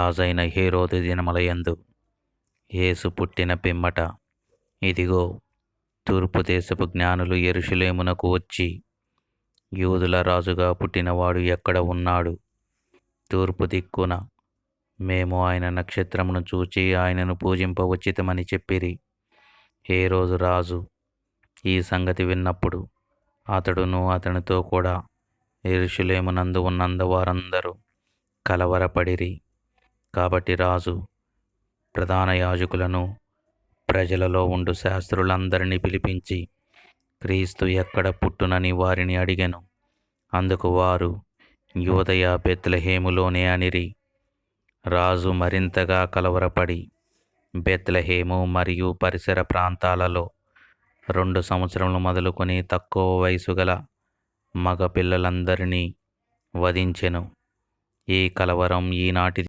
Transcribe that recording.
రాజైన హేరోదు దినములయందు యేసు పుట్టిన పిమ్మట ఇదిగో తూర్పు దేశపు జ్ఞానులు ఎరుషులేమునకు వచ్చి యూదుల రాజుగా పుట్టినవాడు ఎక్కడ ఉన్నాడు? తూర్పు దిక్కున మేము ఆయన నక్షత్రమును చూచి ఆయనను పూజింపవచ్చితమని చెప్పిరి. ఏ రోజు రాజు ఈ సంగతి విన్నప్పుడు అతడును అతనితో కూడా ఎరుషులేమునందు ఉన్నందు వారందరూ కలవరపడిరి. కాబట్టి రాజు ప్రధాన యాజకులను ప్రజలలో ఉండు శాస్త్రులందరినీ పిలిపించి క్రీస్తు ఎక్కడ పుట్టునని వారిని అడిగాను. అందుకు వారు యోదయ బెత్లహేములోనే అనిరి. రాజు మరింతగా కలవరపడి బెత్లహేము మరియు పరిసర ప్రాంతాలలో రెండు సంవత్సరములు మొదలుకొని తక్కువ వయసు గల మగ పిల్లలందరినీ వధించెను. ఈ కలవరం ఈనాటి